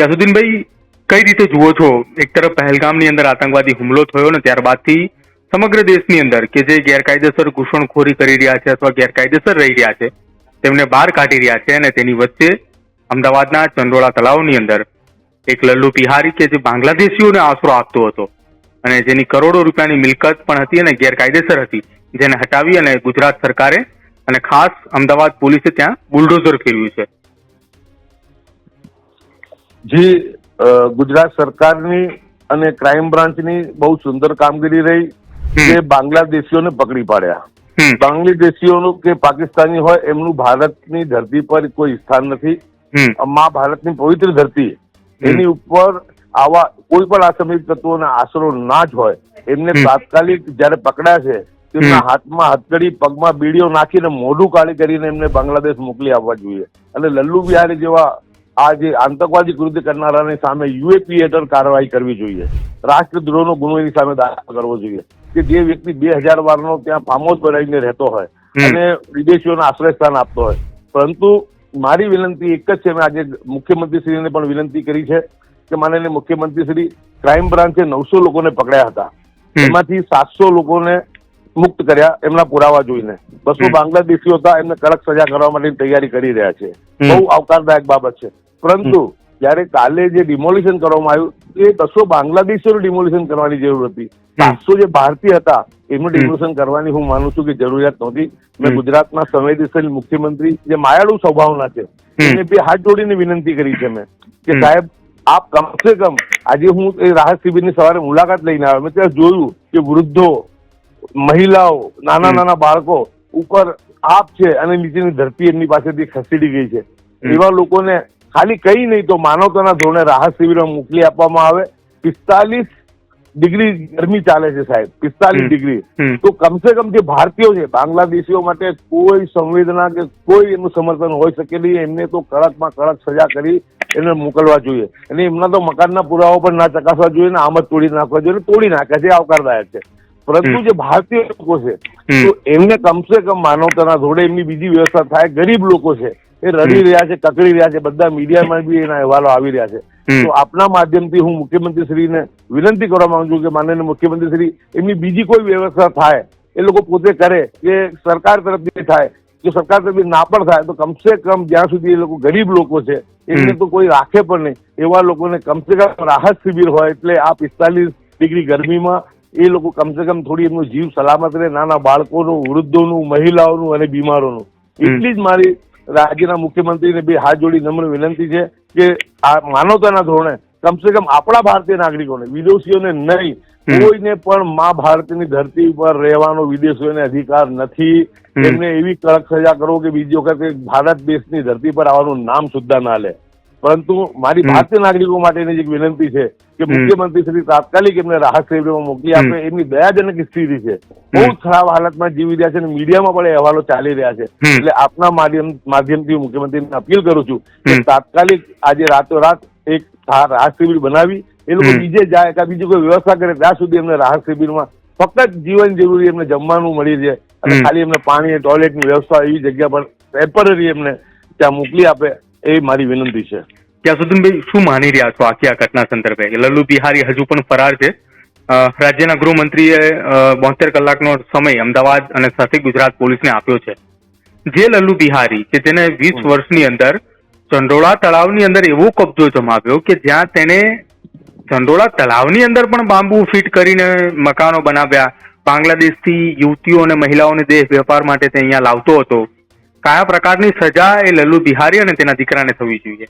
યાસુદ્દીનભાઈ કઈ રીતે જુઓ છો? એક તરફ પહેલગામની અંદર આતંકવાદી હુમલો થયો ને ત્યારબાદથી સમગ્ર દેશની અંદર કે જે ગેરકાયદેસર ઘૂસણખોરી કરી રહ્યા છે અથવા ગેરકાયદેસર રહી રહ્યા છે, તેમને બહાર કાઢી રહ્યા છે અને તેની વચ્ચે અમદાવાદના ચંડોળા તળાવની અંદર એક લલ્લુ બિહારી કે જે બાંગ્લાદેશીઓને આશરો આપતો હતો અને જેની કરોડો રૂપિયાની મિલકત પણ હતી અને ગેરકાયદેસર હતી, જેને હટાવી અને ગુજરાત સરકારે અને ખાસ અમદાવાદ પોલીસે ત્યાં બુલડોઝર ફેરવ્યું છે. જે ગુજરાત સરકારની અને ક્રાઇમ બ્રાન્ચની બહુ સુંદર કામગીરી રહી. કે બાંગ્લાદેશીઓને પકડી પાડ્યા. બાંગ્લાદેશીઓનું કે પાકિસ્તાની હોય એમનું ભારતની ધરતી પર કોઈ સ્થાન નથી. મા ભારતની પવિત્ર ધરતી. એની ઉપર આવા કોઈ પણ આસમિક તત્વોને આશરો ના જ હોય. એમને તાત્કાલિક જ્યારે પકડ્યા છે તેમના. હાથમાં હથકડી પગમાં બીડીઓ નાખીને મોઢું કાળી કરીને એમને બાંગ્લાદેશ મોકલી આપવા જોઈએ. અને લલ્લુ બિહારી જેવા આ જે આતંકવાદી કૃત્ય કરનારાની સામે યુએપી હેઠળ કાર્યવાહી કરવી જોઈએ. રાષ્ટ્રદ્રોહનો ગુનો એની સામે દાખલ કરવો જોઈએ. કે જે વ્યક્તિ બે હજાર વારનો ત્યાં ફાર્મ બનાવીને રહેતો હોય અને વિદેશીઓને આશ્રયસ્થાન આપતો હોય. પરંતુ મારી વિનંતી એક જ છે મેં આજે મુખ્યમંત્રીશ્રીને પણ વિનંતી કરી છે કે માનનીય મુખ્યમંત્રીશ્રી ક્રાઇમ બ્રાન્ચે નવસો લોકોને પકડ્યા હતા. એમાંથી સાતસો લોકોને મુક્ત કર્યા એમના પુરાવા જોઈને. બસો બાંગ્લાદેશીઓ હતા એમને કડક સજા કરવા માટેની તૈયારી કરી રહ્યા છે. બહુ આવકારદાયક બાબત છે. પરંતુ જ્યારે કાલે જે ડિમોલિશન કરવામાં આવ્યું એ બસો બાંગ્લાદેશીઓનું ડિમોલિશન કરવાની જરૂર હતી. સાતસો જે ભારતીય હતા એમનું ડિમોલિશન કરવાની હું માનું છું કે જરૂરિયાત નહોતી. મેં ગુજરાતના સંવેદનશીલ મુખ્યમંત્રી જે માયાળુ સ્વભાવના છે એને બે હાથ જોડીને વિનંતી કરી છે મેં કે સાહેબ આપ કમસે કમ આજે હું એ રાહત શિબિરની સવારે મુલાકાત લઈને આવ્યો. મેં ત્યાં જોયું કે વૃદ્ધો મહિલાઓ નાના નાના બાળકો ઉપર આપ છે અને નીચેની ધરતી એમની પાસેથી ખસેડી ગઈ છે. એવા લોકોને ખાલી કઈ નહીં તો માનવતાના ધોરણે રાહત શિબિરો મોકલી આપવામાં આવે. પિસ્તાલીસ ડિગ્રી ગરમી ચાલે છે સાહેબ. પિસ્તાલીસ ડિગ્રી. તો કમસે કમ જે ભારતીયો છે બાંગ્લાદેશીઓ માટે કોઈ સંવેદના કે કોઈ એનું સમર્થન હોઈ શકે નહીં. એમને તો કડકમાં કડક સજા કરી એને મોકલવા જોઈએ. અને એમના તો મકાનના પુરાવા પણ ના ચકાસવા જોઈએ ને આમ જ તોડી નાખવા જોઈએ તોડી નાખે છે આવકારદાયક છે. પરંતુ જે ભારતીય લોકો છે તો એમને કમસે કમ માનવતાના ધોરણે એમની બીજી વ્યવસ્થા થાય. ગરીબ લોકો છે એ રડી રહ્યા છે કકડી રહ્યા છે બધા મીડિયામાં બી એના અહેવાલો આવી રહ્યા છે. તો આપના માધ્યમથી હું મુખ્યમંત્રીશ્રીને વિનંતી કરવા માંગુ છું કે માનનીય મુખ્યમંત્રીશ્રી એમની બીજી કોઈ વ્યવસ્થા થાય એ લોકો પોતે કરે કે સરકાર તરફથી થાય જો સરકાર તરફથી ના પણ થાય તો કમસે કમ જ્યાં સુધી એ લોકો ગરીબ લોકો છે એમને તો કોઈ રાખે પણ નહીં. એવા લોકોને કમસે કમ રાહત શિબિર હોય એટલે આ પિસ્તાલીસ ડિગ્રી ગરમીમાં એ લોકો કમસે કમ થોડી એમનું જીવ સલામત રહે. નાના બાળકોનું વૃદ્ધોનું મહિલાઓનું અને બીમારોનું. એટલી જ મારી રાજ્યના મુખ્યમંત્રીને બે હાથ જોડી નમ્ર વિનંતી છે કે આ માનવતાના ધોરણે કમસે કમ આપણા ભારતીય નાગરિકોને વિદેશીઓને નહીં કોઈને પણ મા ભારતીની ધરતી પર રહેવાનો વિદેશીઓને અધિકાર નથી. એમને એવી કડક સજા કરો કે બીજી વખત ભારત દેશની ધરતી પર આવવાનું નામ સુદ્ધા ના લે. પરંતુ મારી ભારતીય નાગરિકો માટેની જે વિનંતી છે કે મુખ્યમંત્રી શ્રી તાત્કાલિક એમને રાહત શિબિરમાં મોકલી આપે. એમની દયાજનક સ્થિતિ છે. બહુ ખરાબ હાલતમાં જીવી રહ્યા છે અને મીડિયામાં પણ અહેવાલો ચાલી રહ્યા છે. એટલે આપના માધ્યમ માધ્યમથી મુખ્યમંત્રીને અપીલ કરું છું કે તાત્કાલિક આજે રાતોરાત એક રાહત શિબિર બનાવી. એ લોકો બીજે જાય કે બીજી કોઈ વ્યવસ્થા કરે ત્યાં સુધી એમને રાહત શિબિરમાં ફક્ત જીવન જરૂરી એમને જમવાનું મળી રહે અને ખાલી એમને પાણી ટોયલેટની વ્યવસ્થા એવી જગ્યા પર ટેમ્પરરી એમને ત્યાં મોકલી આપે. એ મારી વિનંતી છે. યાસુદ્દીનભાઈ શું માની રહ્યા છો આખી આ ઘટના સંદર્ભે? લલ્લુ બિહારી હજુ પણ ફરાર છે. રાજ્યના ગૃહમંત્રીએ બોતેર કલાકનો સમય અમદાવાદ અને સાથે ગુજરાત પોલીસને આપ્યો છે. જે લલ્લુ બિહારી કે જેને વીસ વર્ષની અંદર ચંડોળા તળાવની અંદર એવો કબજો જમાવ્યો કે જ્યાં તેને ચંડોળા તળાવની અંદર પણ બાંબુ ફિટ કરીને મકાનો બનાવ્યા. બાંગ્લાદેશથી યુવતીઓ અને મહિલાઓને દેશ વેપાર માટે તે અહીંયા લાવતો હતો. કયા પ્રકારની સજા એ લલ્લુ બિહારી અને તેના દીકરાને થવી જોઈએ?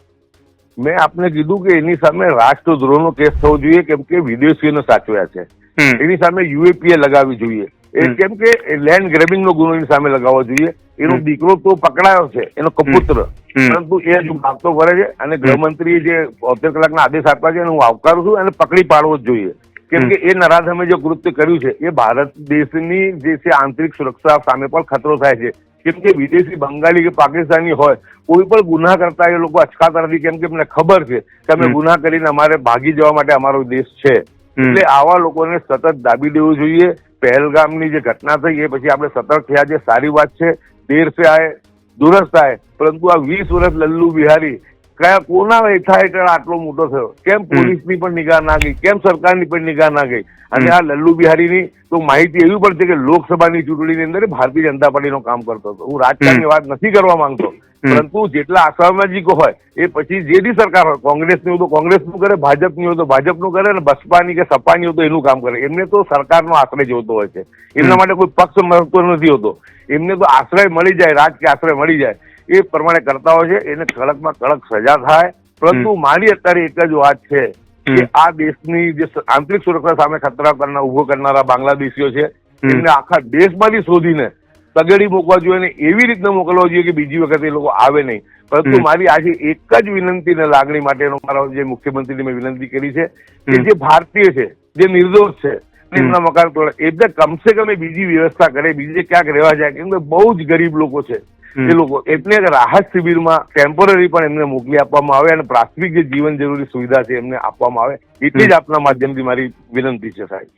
મેં આપને કીધું કે એની સામે રાષ્ટ્રદ્રોહનો કેસ થવો જોઈએ કેમ કે વિદેશીઓને સાચવ્યા છે. એની સામે યુએપીએ લગાવવી જોઈએ. એ કેમ કે લેન્ડ ગ્રેબિંગ નો ગુનો એની સામે લગાવવો જોઈએ. એનો દીકરો તો પકડાયો છે એનો કપુત્ર. પરંતુ એ હજુ ભાગતો ફરે છે અને ગૃહમંત્રીએ જે બોતેર કલાકના આદેશ આપ્યા છે એને હું આવકારું છું અને પકડી પાડવો જ જોઈએ. કેમ કે એ નરાધમે જે કૃત્ય કર્યું છે એ ભારત દેશની જે છે આંતરિક સુરક્ષા સામે પણ ખતરો થાય છે. કેમ કે વિદેશી બંગાળી કે પાકિસ્તાની હોય કોઈ પણ ગુના કરતા એ લોકો અચકાતા નથી કેમ કે એમને ખબર છે કે અમે ગુના કરીને અમારે ભાગી જવા માટે અમારો દેશ છે. એટલે આવા લોકોને સતત દાબી દેવું જોઈએ. પહેલગામની જે ઘટના થઈ એ પછી આપણે સતર્ક થયા છે સારી વાત છે. દેર સે આય દુરસ્ત આય પરંતુ આ વીસ વર્ષ લલ્લુ બિહારી કયા કોના હેઠા હેઠળ આટલો મોટો થયો? કેમ પોલીસની પણ નિગાહ ના ગઈ? કેમ સરકારની પણ નિગાહ ના ગઈ? અને આ લલ્લુ બિહારીની તો માહિતી એવી પણ છે કે લોકસભાની ચૂંટણીની અંદર ભારતીય જનતા પાર્ટીનો કામ કરતો હતો. હું રાજકારણની વાત નથી કરવા માંગતો. પરંતુ જેટલા અસામાજિકો હોય એ પછી જે બી સરકાર હોય કોંગ્રેસની હોય તો કોંગ્રેસનું કરે ભાજપની હોય તો ભાજપનું કરે અને બસપાની કે સપાની હોય તો એનું કામ કરે. એમને તો સરકારનો આશ્રય જોતો હોય છે. એમના માટે કોઈ પક્ષ મળતો નથી હોતો. એમને તો આશ્રય મળી જાય રાજકીય આશ્રય મળી જાય. એ પ્રમાણે કરતા હોય છે એને કડકમાં કડક સજા થાય. પરંતુ મારી અત્યારે એક જ વાત છે કે આ દેશની જે આંતરિક સુરક્ષા સામે ખતરા કરનાર ઊભો કરનારા બાંગ્લાદેશીઓ છે એમને આખા દેશમાંથી શોધીને તગેડી મૂકવા જોઈએ અને એવી રીતના મોકલવા જોઈએ કે બીજી વખત એ લોકો આવે નહીં. પરંતુ મારી આજે એક જ વિનંતી ને લાગણી માટેનો મારો જે મુખ્યમંત્રીને મેં વિનંતી કરી છે કે જે ભારતીય છે જે નિર્દોષ છે. એમના મકાન તોડે. એટલે કમસે કમ એ બીજી વ્યવસ્થા કરે બીજે ક્યાંક રહેવા જાય કેમ કે બહુ જ ગરીબ લોકો છે. એ લોકો એટલે કે રાહત શિબિરમાં ટેમ્પરરી પણ એમને મોકલી આપવામાં આવે અને પ્રાથમિક જે જીવન જરૂરી સુવિધા છે એમને આપવામાં આવે એટલી જ આપના માધ્યમથી મારી વિનંતી છે સાહેબ.